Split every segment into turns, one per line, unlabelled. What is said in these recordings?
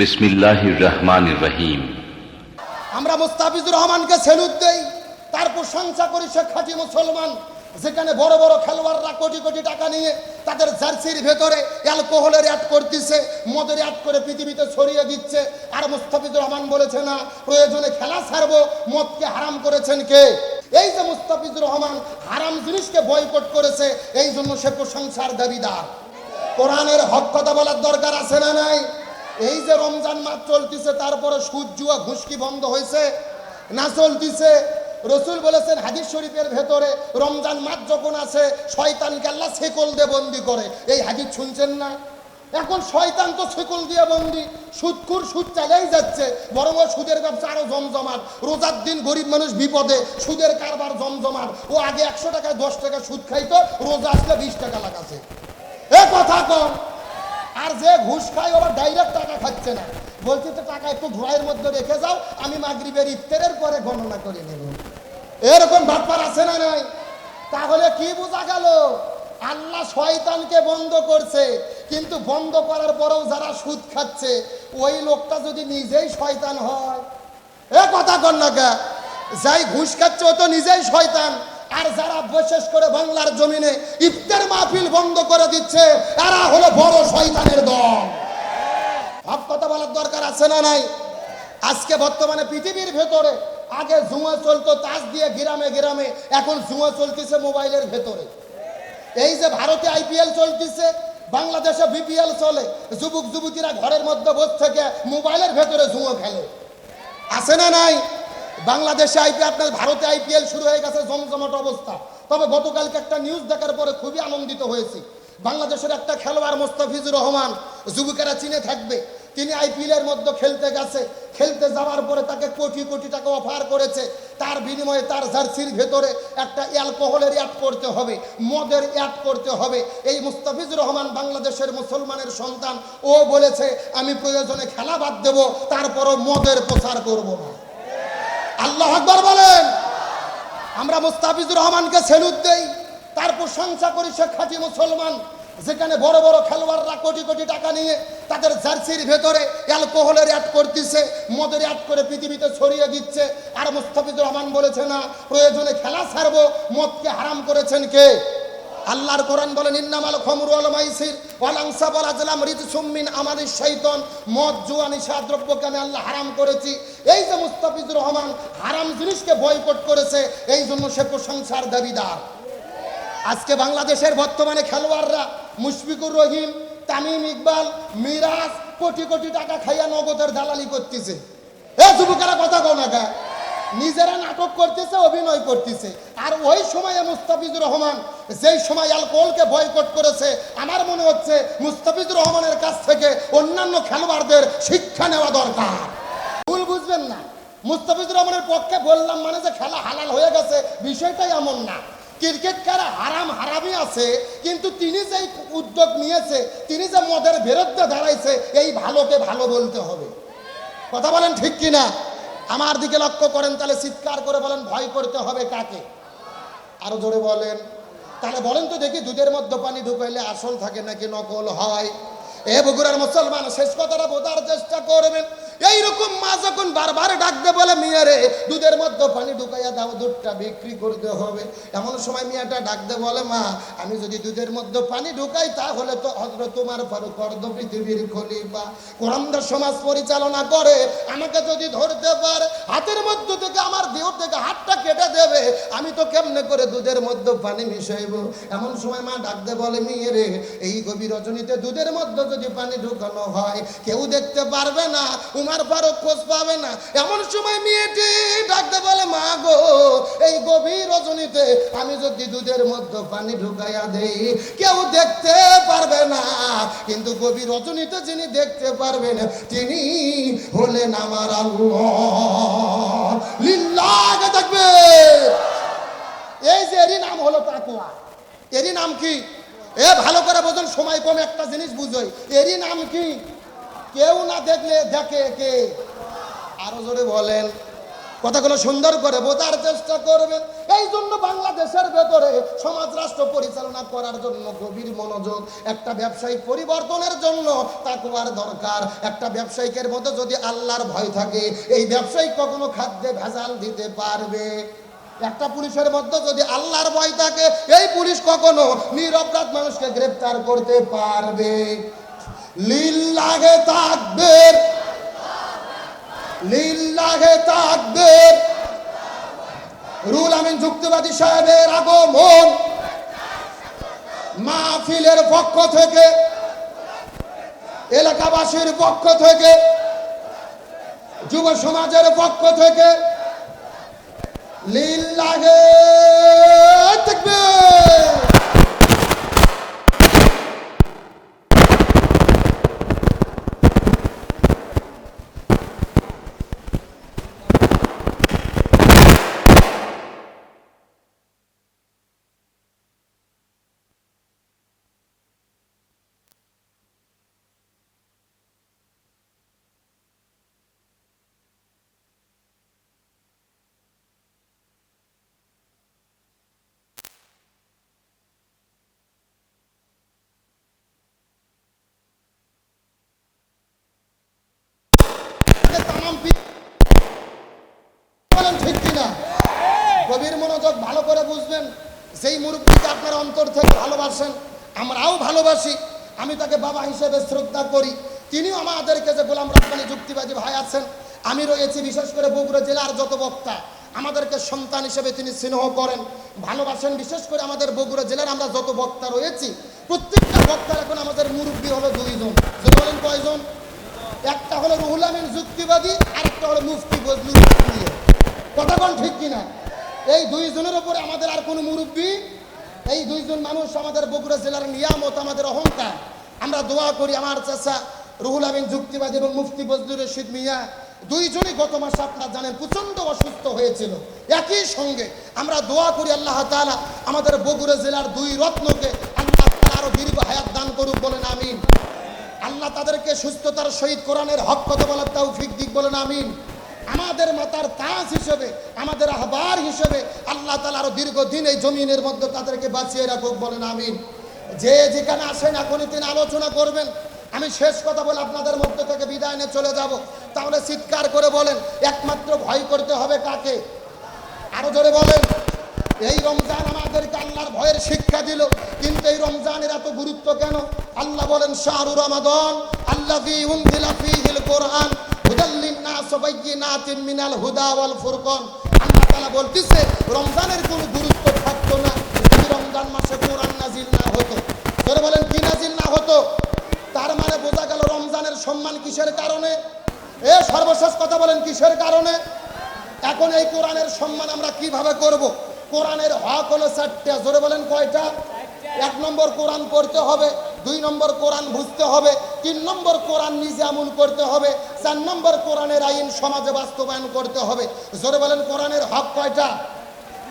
বিসমিল্লাহির রহমানির রহিম।
আমরা মুস্তাফিজুর রহমানকে সেলুট দেই, তার প্রশংসা করি সে খাঁটি মুসলমান, যেখানে বড় বড় খেলোয়াড়রা কোটি কোটি টাকা নিয়ে তাদের জার্সির ভেতরে অ্যালকোহলের অ্যাড করতেছে, মদের অ্যাড করে পৃথিবীতে ছড়িয়ে দিচ্ছে। আর মুস্তাফিজুর রহমান বলেছে, না, প্রয়োজনে খেলা ছাড়বো, মদকে হারাম করেছেন কে? এই যে মুস্তাফিজুর রহমান হারাম জিনিসকে বয়কট করেছে, এই জন্য সে প্রশংসার দাবিদার। কোরআনের হক কথা বলার দরকার আছে না নাই? এই যে রমজান মাস চলতেছে, তারপরে সুদ, জুয়া, ঘুষকি বন্ধ হয়েছে না চলতিছে? রসুল বলেছেন হাদিস শরীফের ভেতরে রমজান মাস যখন আছে, শয়তানকে আল্লাহ ছেকল দিয়ে বন্দি করে। এই হাদিস শুনছেন না? এখন শয়তান তো ছেকল দিয়ে বন্দি। সুদকুর সুদ চালাই যাচ্ছে, বরং সুদের ব্যবসা আরও জমজমাট। রোজার দিন গরিব মানুষ বিপদে, সুদের কারবার জমজমাট। ও আগে একশো টাকায় দশ টাকা সুদ খাইতো, রোজা আসলে বিশ টাকা লাগাছে এ কথা কম আর যে ঘুষ খায়, ওরা ডাইরেক্ট টাকা খাচ্ছে না। বলছি, তো টাকা একটু ধোঁয়ার মধ্যে রেখে যাও, আমি মাগরিবের ইফতারের পরে গণনা করে নেব। এরকম ব্যাপার আছে না নাই? তাহলে কি বোঝা গেল? আল্লাহ শয়তানকে বন্ধ করছে, কিন্তু বন্ধ করার পরেও যারা সুদ খাচ্ছে, ওই লোকটা যদি নিজেই শয়তান হয়। এ কথা কর না যাই ঘুষ খাচ্ছে, ও তো নিজেই শয়তান। আর যারা বিশেষ করে বাংলার জমিনে ইফতার মাহফিল বন্ধ করে দিচ্ছে তারা হলো বড় শয়তানের দল। ভাব কথা বলার দরকার আছে না নাই? আজকে বর্তমানে পৃথিবীর ভেতরে, আগে জুয়া চলতো তাস দিয়ে গ্রামে গ্রামে, এখন জুয়া চলতেছে মোবাইলের ভেতরে। এই যে ভারতে আইপিএল চলতেছে, বাংলাদেশে বিপিএল চলে যুবক যুবতীরা ঘরের মধ্যে বসে থেকে মোবাইলের ভেতরে জুয়ো খেলে। আছে না নাই? বাংলাদেশে আইপিএল আপনার ভারতে আইপিএল শুরু হয়ে গেছে, জমজমাট অবস্থা। তবে গতকালকে একটা নিউজ দেখার পরে খুবই আনন্দিত হয়েছি। বাংলাদেশের একটা খেলোয়াড় মোস্তাফিজুর রহমান যুবকেরা চিনে থাকবে। তিনি আইপিএল এর মধ্যে খেলতে গেছে। খেলতে যাওয়ার পরে তাকে কোটি কোটি টাকা অফার করেছে। তার বিনিময়ে তার জার্সির ভেতরে একটা অ্যালকোহলের অ্যাড করতে হবে, মদের অ্যাড করতে হবে। এই মুস্তাফিজুর রহমান বাংলাদেশের মুসলমানের সন্তান। ও বলেছে, আমি প্রয়োজনে খেলা বাদ দেব, তারপরও মদের প্রচার করব না। আল্লাহ আকবর বলেন। আমরা মুস্তাফিজুর রহমানকে সেলুট দেই, তার প্রশংসা করি শেখ খাঁটি মুসলমান, যেখানে বড় বড় খেলোয়াড়রা কোটি কোটি টাকা নিয়ে তাদের জার্সির ভেতরে অ্যালকোহলের অ্যাড করতেছে, মদের অ্যাড করে পৃথিবীতে ছড়িয়ে দিচ্ছে। আর মুস্তাফিজুর রহমান বলেছে না, প্রয়োজনে খেলা ছাড়বো, মদকে হারাম করেছেন কে? আল্লাহর কোরআন বলেন, ইন্নামাল খমরু ওয়াল মাইসির ওয়াল আনসাব ওয়াল আজলাম রিজসুম মিন আমালিশ শাইতান। মদ, জুয়া নিশা দ্রব্যকে আমি আল্লাহ হারাম করেছি। এই যে মুস্তাফিজুর রহমান হারাম জিনিসকে বয়কট করেছে, এই জন্য সে প্রশংসার দাবিদার। আজকে বাংলাদেশের বর্তমানে খেলোয়াড়রা মুশফিকুর রহিম, তামিম ইকবাল, মিরাজ কোটি কোটি টাকা খাইয়া নগদের দালালি করতেছে। এ যুবকেরা কথা কও না নিজেরা নাটক করতেছে, অভিনয় করতেছে। আর ওই সময়ে মুস্তাফিজুর রহমান যেই সময় অ্যালকোহলকে বয়কট করেছে, আমার মনে হচ্ছে মুস্তাফিজুর রহমানের কাছ থেকে অন্যান্য খেলোয়াড়দের শিক্ষা নেওয়া দরকার। ভুল বুঝবেন না। মুস্তাফিজুর রহমানের পক্ষে বললাম মানে যে খেলা হালাল হয়ে গেছে, বিষয়টাই এমন না। ক্রিকেট খেলা হারাম হারামই আছে, কিন্তু তিনি যেই উদ্যোগ নিয়েছে, তিনি যে মদের বিরুদ্ধে দাঁড়াইছে, এই ভালোকে ভালো বলতে হবে। কথা বলেন ঠিক কিনা? আমার দিকে লক্ষ্য করেন, তাহলে চিৎকার করে বলেন, ভয় করতে হবে কাকে? আরও জোরে বলেন, তাহলে বলেন তো দেখি দুধের মধ্যে পানি ঢুকাইলে আসল থাকে নাকি নকল হয়? এ বগুড়ার মুসলমান শেষ কথাটা বোঝার চেষ্টা করবেন। এইরকম মা যখন বারবার ডাকবে বলে মিয়ারে দুধের মধ্যে পানি ঢুকাইয়া দাও, দুধটা বিক্রি করতে হবে। এমন সময় মিয়াটা ডাকতে বলে, মা, আমি যদি দুধের মধ্যে পানি ঢুকাই, তাহলে তো হজরত তোমার ফারুক অর্ধ পৃথিবীর খলিফা। কোরআনদার সমাজ পরিচালনা করে, আমাকে যদি ধরতে পারে, হাতের মধ্যে থেকে আমার দেহ থেকে হাতটা কেটে দেবে, আমি তো কেমনে করে দুধের মধ্যে পানি মিশাইব? এমন সময় মা ডাকতে বলে, মেয়ে রে, এই গভীর রজনীতে দুধের মধ্যে যদি পানি ঢুকানো হয়, কেউ দেখতে পারবে না, উমার ফারুক খোঁজ পাবে না। এমন সময় মেয়েটি ডাকতে বলে, মা গো, এই গভীর রজনীতে আমি যদি দুধের মধ্যে পানি ঢুকাইয়া দেই, কেউ দেখতে পারবে না। কিন্তু গভীর রজনীতে যিনি দেখতে পারবেন, তিনি হলেন আমার আল্লাহ। থাকবে এই যে এরই নাম হলো তাকুয়া এরই নাম কি? এ, ভালো করে বোঝেন, সময় কম, একটা জিনিস বুঝোই। এরই নাম কি? কেউ না দেখলে দেখে কে? আরও জোরে বলেন। কথাগুলো সুন্দর করে বোঝার চেষ্টা করবেন। এই জন্য বাংলাদেশের ভেতরে সমাজ রাষ্ট্র পরিচালনা করার জন্য গভীর মনোযোগ, একটা ব্যবসায়িক পরিবর্তনের জন্য তাকুয়ার দরকার। একটা ব্যবসায়িকের মধ্যে যদি আল্লাহর ভয় থাকে, এই ব্যবসায়িক কখনো খাদ্যে ভেজাল দিতে পারবে। একটা পুলিশের মধ্যে যদি আল্লাহর ভয় থাকে, এই পুলিশ কখনো নিরপরাধ মানুষকে গ্রেফতার করতে পারবে। লিল্লাহে তাকবীর। লিল্লাহে তাকবীর। রুল আমিন যুক্তিবাদী সাহেবের আগমন। মাহফিলের পক্ষ থেকে, এলাকাবাসীর পক্ষ থেকে, যুব সমাজের পক্ষ থেকে লিল্লাহে তাকবীর তামাম পি- বলেন ঠিক কিনা গভীর মনোযোগ ভালো করে বুঝবেন সেই মুরব্বীকে আপনার অন্তর থেকে ভালোবাসেন, আমরাও ভালোবাসি, আমি তাকে বাবা হিসেবে শ্রদ্ধা করি। তিনিও আমাদেরকে যে গোলাম রব্বানি যুক্তিবাদী ভাই আছেন, আমি রয়েছি বিশেষ করে বগুড়া জেলার যত বক্তা, আমাদেরকে সন্তান হিসেবে তিনি স্নেহ করেন, ভালোবাসেন। বিশেষ করে আমাদের বগুড়া জেলার আমরা যত বক্তা রয়েছি, প্রত্যেকটা বক্তার এখন আমাদের মুরব্বী হলো দুইজন। যদি বলেন কয়জন? একটা হলো রুহুল আমিন যুক্তিবাদী আর একটা হলো মুফতি বজলুল। কথা কোন ঠিক কিনা? এই দুইজনের উপরে আমাদের আর কোনো মুরব্বী, এই দুইজন মানুষ আমাদের বগুড়া জেলার নিয়ামত, আমাদের অহংকার। আমরা দোয়া করি আমার চাচা রুহুল আমিন যুক্তিবাদী এবং মুফতি বজলুর রশিদ মিয়া, দুইজনই গত মাসে আপনারা জানেন প্রচণ্ড অসুস্থ হয়েছিল। একই সঙ্গে আমরা দোয়া করি আল্লাহ তাআলা আমাদের বগুড়া জেলার দুই রত্নকে আল্লাহ আরও দীর্ঘ হায়াত দান করুক বলেন, আমিন। আল্লাহ তাদেরকে সুস্থতার সহিত কোরআনের হক কথা বলার তৌফিক দিক বলেন, আমিন। আমাদের মাতার তাজ হিসেবে, আমাদের আহবার হিসেবে আল্লাহ তালা আরও দীর্ঘদিন এই জমিনের মধ্যে তাদেরকে বাঁচিয়ে রাখুক, বলেন আমিন। যে যেখানে আসেন, এখনই তিনি আলোচনা করবেন। আমি শেষ কথা বলে আপনাদের মধ্যে থেকে বিদায় নিয়ে চলে যাব। তাহলে চিৎকার করে বলেন, একমাত্র ভয় করতে হবে কাকে? আরও জোরে বলেন, এই রমজান আমাদেরকে আল্লাহর ভয়ের শিক্ষা দিল, কিন্তু এই রমজানের এত গুরুত্ব কেন? আল্লাহ বলেন, শাহরু রমাদন আল্লাহ কোরআন। বাইয়িনাতিন মিনাল হুদা ওয়াল ফুরকান। বলতেছে, রমজানের কোনো রমজান মাসে কোরআন নাজিল না হতো। না হতো? তার মানে বোঝা গেল রমজানের সম্মান কিসের কারণে? এ সর্বশেষ কথা বলেন, কিসের কারণে? এখন এই কোরআনের সম্মান আমরা কীভাবে করব? কোরআনের হক হলো চারটা। জোরে বলেন, কয়টা? এক নম্বর, কোরআন পড়তে হবে। দুই নম্বর কোরআন বুঝতে হবে, তিন নম্বর কোরআন নিজে আমল করতে হবে, চার নম্বর কোরআনের আইন সমাজে বাস্তবায়ন করতে হবে। জোরে বলেন, কোরআনের হক কয়টা?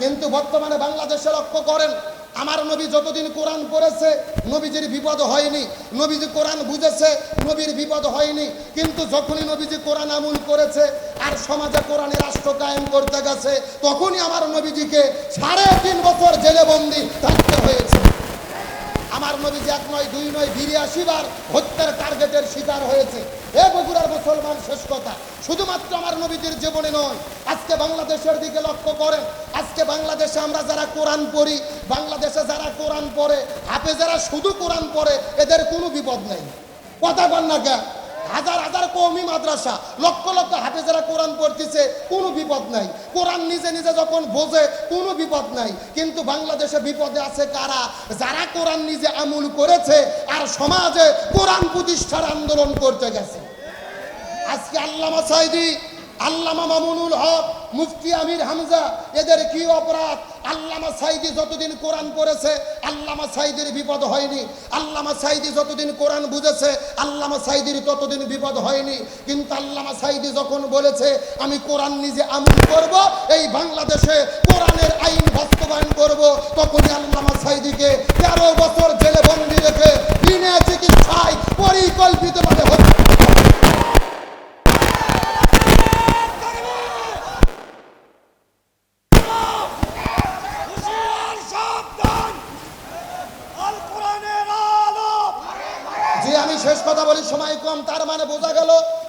কিন্তু বর্তমানে বাংলাদেশে লক্ষ্য করেন, আমার নবী যতদিন কোরআন পড়েছে, নবীজির বিপদ হয়নি। নবীজি কোরআন বুঝেছে, নবীর বিপদ হয়নি। কিন্তু যখনই নবীজি কোরআন আমল করেছে, আর সমাজে কোরআনের রাষ্ট্র কায়েম করতে গেছে, তখনই আমার নবীজিকে সাড়ে তিন বছর জেলে বন্দি থাকতে হয়েছে। আমার নবী যে এক নয়, দুই নয় বিরিয়াশি বার হত্যার টার্গেটের শিকার হয়েছে। এ বগুড়ার মুসলমান শেষ কথা। শুধুমাত্র আমার নবীদের জীবনে নয়, আজকে বাংলাদেশের দিকে লক্ষ্য করেন। আজকে বাংলাদেশে আমরা যারা কোরআন পড়ি, বাংলাদেশে যারা কোরআন পড়ে হাফে যারা শুধু কোরআন পড়ে, এদের কোনো বিপদ নেই। কথা বল না কে হাজার হাজার কৌমি মাদ্রাসা, লক্ষ লক্ষ যারা কোরআন পড়তেছে, কোনো বিপদ নাই। কোরআন নিজে নিজে যখন বোঝে, কোনো বিপদ নাই। কিন্তু বাংলাদেশে বিপদে আছে কারা? যারা কোরআন নিজে আমুল করেছে আর সমাজে কোরআন প্রতিষ্ঠার আন্দোলন করতে গেছে। আজকে আল্লামা সাইদি আল্লামা মামুনুল হক, মুফতি আমির হামজা, এদের কি অপরাধ? আল্লামা সাইদি যতদিন কোরআন পড়েছে, আল্লামা সাইদির বিপদ হয়নি। আল্লামা সাইদি যতদিন কোরআন বুঝেছে, আল্লামা সাইদির ততদিন বিপদ হয়নি। কিন্তু আল্লামা সাইদি যখন বলেছে, আমি কোরআন নিজে আমল করব, এই বাংলাদেশে কোরআনের আইন বাস্তবায়ন করব, তখনই আল্লামা সাইদিকে তেরো বছর জেলে বন্দি রেখে বিনা চিকিৎসায় পরিকল্পিতভাবে হত্যা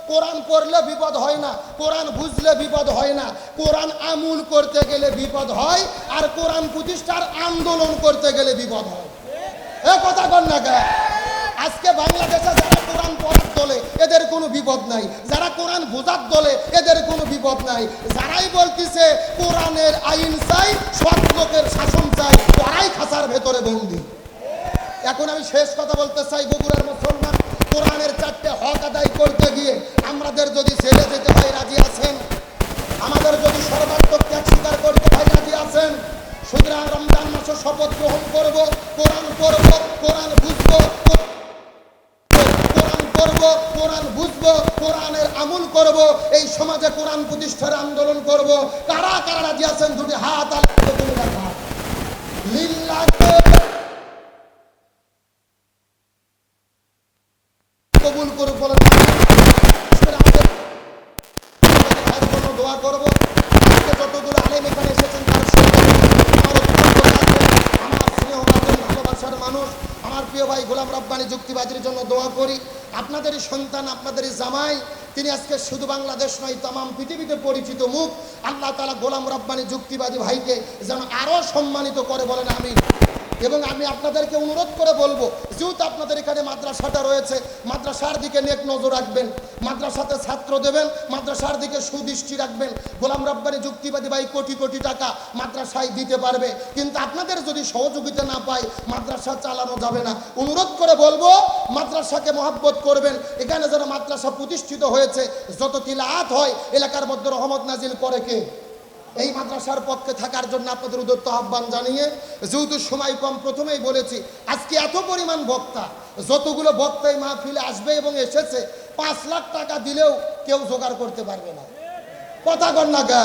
কোরআন পড়লে বিপদ হয় না, কোরআন বুঝলে বিপদ হয় না, কোরআন আমুল করতে গেলে বিপদ হয়, আর কোরআন প্রতিষ্ঠার আন্দোলন করতে গেলে বিপদ হয়। এ কথা কর না? আজকে বাংলাদেশে যারা কোরআন পড়ার দলে, এদের কোনো বিপদ নাই। যারা কোরআন বোঝার দলে, এদের কোনো বিপদ নাই। যারাই বলতিছে, কোরআনের আইন চাই সৎ শাসন চাই, তারাই খাঁচার ভেতরে বন্দি। এখন আমি শেষ কথা বলতে চাই, বগুড়ার মুসলমান কোরআনের চারটে হক আদায় করতে গিয়ে আমাদের যদি ছেড়ে যেতে হয়, রাজি আছেন? আমাদের যদি সর্বাত্মক ত্যাগ স্বীকার করতে হয়, রাজি আছেন? সুতরাং রমজান মাসে শপথ গ্রহণ করব, কোরআন করব কোরআন বুঝব, কোরআন করব কোরআন বুঝব, কোরআনের আমল করব, এই সমাজে কোরআন প্রতিষ্ঠার আন্দোলন করব। কারা কারা রাজি আছেন? দুটি হাত লিল্লাহে কবুল করুক বলেন আমাদের ভাইয়ের জন্য দোয়া করব আজকে যতগুলো আলেম এখানে এসেছেন তার সবাই আমার অত্যন্ত কাছের, আমার স্নেহ কাছের ভালোবাসার মানুষ আমার প্রিয় ভাই যুক্তিবাজির জন্য দোয়া করি। আপনাদের সন্তান আপনাদের জামাই, তিনি আজকে শুধু বাংলাদেশ নয় তাম পৃথিবীতে পরিচিত মুখ। আল্লাহ তালা গোলাম রব্বানি যুক্তিবাদী ভাইকে যেন আরও সম্মানিত করে বলেন আমি এবং আমি আপনাদেরকে অনুরোধ করে বলব, যেহেতু আপনাদের এখানে মাদ্রাসাটা রয়েছে, মাদ্রাসার দিকে নেক নজর রাখবেন। মাদ্রাসাতে ছাত্র দেবেন, মাদ্রাসার দিকে সুদৃষ্টি রাখবেন। গোলাম রব্বানি যুক্তিবাদী ভাই কোটি কোটি টাকা মাদ্রাসায় দিতে পারবে। কিন্তু আপনাদের যদি সহযোগিতা না পায়, মাদ্রাসা চালানো যাবে না। অনুরোধ করে বলব, মাদ্রাসাকে মহাব্বত করবেন। এখানে যেন মাদ্রাসা প্রতিষ্ঠিত হয়েছে, যত তিলাত হয়, এলাকার মধ্যে রহমত নাজিল করে কে? এই মাদ্রাসার পক্ষে থাকার জন্য আপনাদের উদত্ত আহ্বান জানিয়ে, যেহেতু সময় কম, প্রথমেই বলেছি, আজকে এত পরিমাণ বক্তা, যতগুলো বক্তাই মাহফিলে আসবে এবং এসেছে পাঁচ লাখ টাকা দিলেও কেউ জোগাড় করতে পারবে না। কথা গা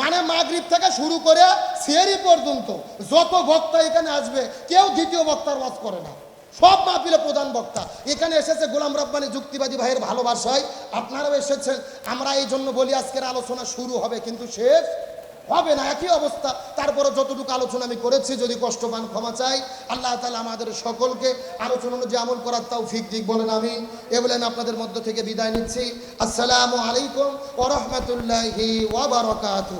মানে মাগরিব থেকে শুরু করে সিয়ারি পর্যন্ত যত বক্তা এখানে আসবে, কেউ দ্বিতীয় বক্তার ওয়াজ করে না। সব মাহফিলে প্রধান বক্তা। এখানে এসেছে গোলাম রব্বানি যুক্তিবাদী ভাইয়ের ভালোবাসায়। আপনারাও এসেছেন। আমরা এই জন্য বলি আজকের আলোচনা শুরু হবে, কিন্তু শেষ হবে না, একই অবস্থা। তারপরে যতটুকু আলোচনা আমি করেছি, যদি কষ্ট পান, ক্ষমা চাই। আল্লাহ তালা আমাদের সকলকে আলোচনা অনুযায়ী আমল করার তাও ফিক দিক, বলেন আমি এ বলে আমি আপনাদের মধ্য থেকে বিদায় নিচ্ছি। আসসালামু আলাইকুম ওরহমতুল্লাহি
ওবরকাত